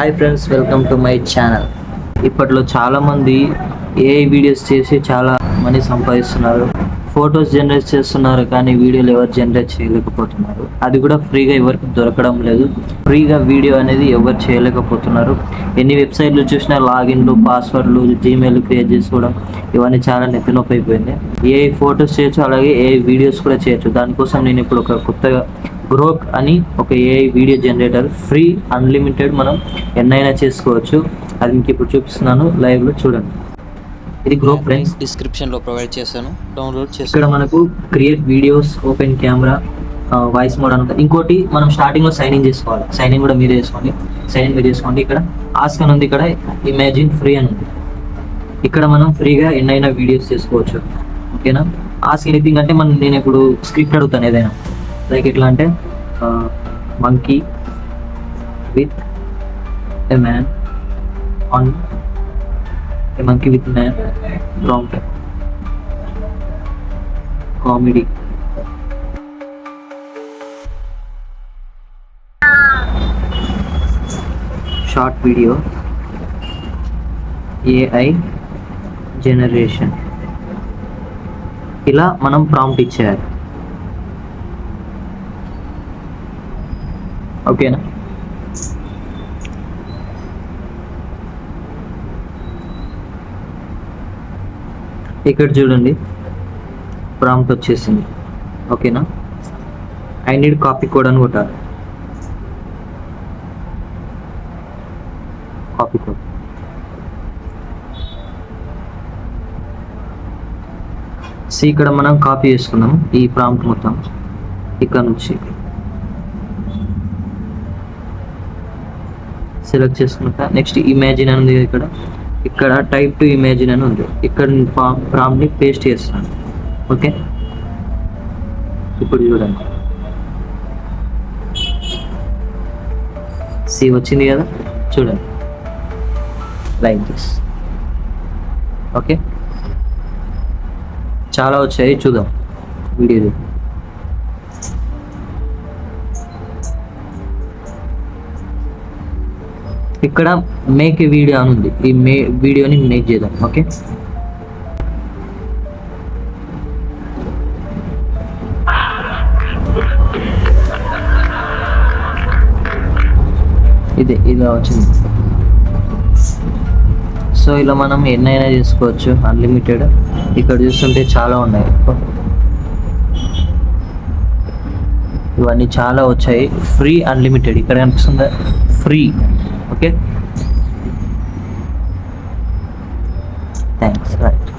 Hi friends welcome to my channel ఇప్పట్లో చాలామంది ఏ videos చేసి చాలా మనీ సంపాదిస్తున్నారు. ఫొటోస్ జనరేట్ చేస్తున్నారు కానీ వీడియోలు ఎవరు జనరేట్ చేయలేకపోతున్నారు. అది కూడా ఫ్రీగా ఎవరికి దొరకడం లేదు. ఫ్రీగా వీడియో అనేది ఎవరు చేయలేకపోతున్నారు. ఎన్ని వెబ్సైట్లు చూసినా లాగిన్లు పాస్వర్డ్లు జీమెయిల్ క్రియేట్ చేసుకోవడం ఇవన్నీ చాలా నెత్తినొప్పి అయిపోయింది. ఏ ఫొటోస్ చేయొచ్చు అలాగే ఏ వీడియోస్ కూడా చేయొచ్చు. దానికోసం నేను ఇప్పుడు ఒక కొత్తగా గ్రోక్ అని ఒక AI video generator free unlimited మనం ఎన్నైనా చేసుకోవచ్చు. అది మీకు ఇప్పుడు చూపిస్తున్నాను లైవ్లో చూడండి. ఇది గ్రోక్ ఫ్రెండ్స్ డిస్క్రిప్షన్లో ప్రొవైడ్ చేశాను. డౌన్లోడ్ చేసి ఇక్కడ మనకు create videos open camera voice mode అంతా ఇంకోటి మనం స్టార్టింగ్లో సైన్ ఇన్ చేసుకోవాలి. సైన్ ఇన్ కూడా మీరే చేసుకోండి. సైన్ ఇన్ మీరు చేసుకోండి. ఇక్కడ ఆస్క్ అని ఉంది. ఇక్కడ ఇమాజిన్ ఫ్రీ అని ఉంది. ఇక్కడ మనం ఫ్రీగా ఎన్నైనా వీడియోస్ చేసుకోవచ్చు. ఓకేనా ఆస్క్ ఎనీథింగ్ అంటే మనం నేను ఇప్పుడు స్క్రిప్ట్ అడుగుతాను ఏదైనా. లైక్ ఎట్లా అంటే monkey with a man on a monkey with man prompt comedy short video AI generation ఇలా మనం ప్రాంప్ట్ ఇచ్చేయాలి. ఓకేనా ఇక్కడ చూడండి. ప్రాంప్ట్ వచ్చేసింది. ఓకేనా? ఐ నీడ్ కాపీ కోడ్ అని కొట్టాలి. కాపీ కోడ్ సి ఇక్కడ మనం కాపీ చేసుకున్నాం ఈ ప్రాంప్ట్ మొత్తం. ఇక్కడ నుంచి. సెలెక్ట్ చేసుకున్నాక నెక్స్ట్ ఇమాజిన్ అనేది ఇక్కడ. ఇక్కడ టైప్ టు ఇమేజిన్ అని ఉంది. ఇక్కడ ప్రాంప్ట్ని పేస్ట్ చేస్తాను. ఓకే ఇప్పుడు చూడండి. సి వచ్చింది కదా? చూడండి. లైక్ దిస్ ఓకే చాలా వచ్చాయి చూద్దాం. వీడియో ఇక్కడ మేక్ వీడియో అని ఉంది. ఈ మే వీడియోని మేక్ చేద్దాం ఓకే ఇదే ఇలా వచ్చింది. సో ఇలా మనం ఎన్నైనా చేసుకోవచ్చు అన్లిమిటెడ్ ఇక్కడ చూస్తుంటే చాలా ఉన్నాయి. ఇవన్నీ చాలా వచ్చాయి. ఫ్రీ అన్లిమిటెడ్ ఇక్కడ కనిపిస్తుందా. Free okay? Thanks. Right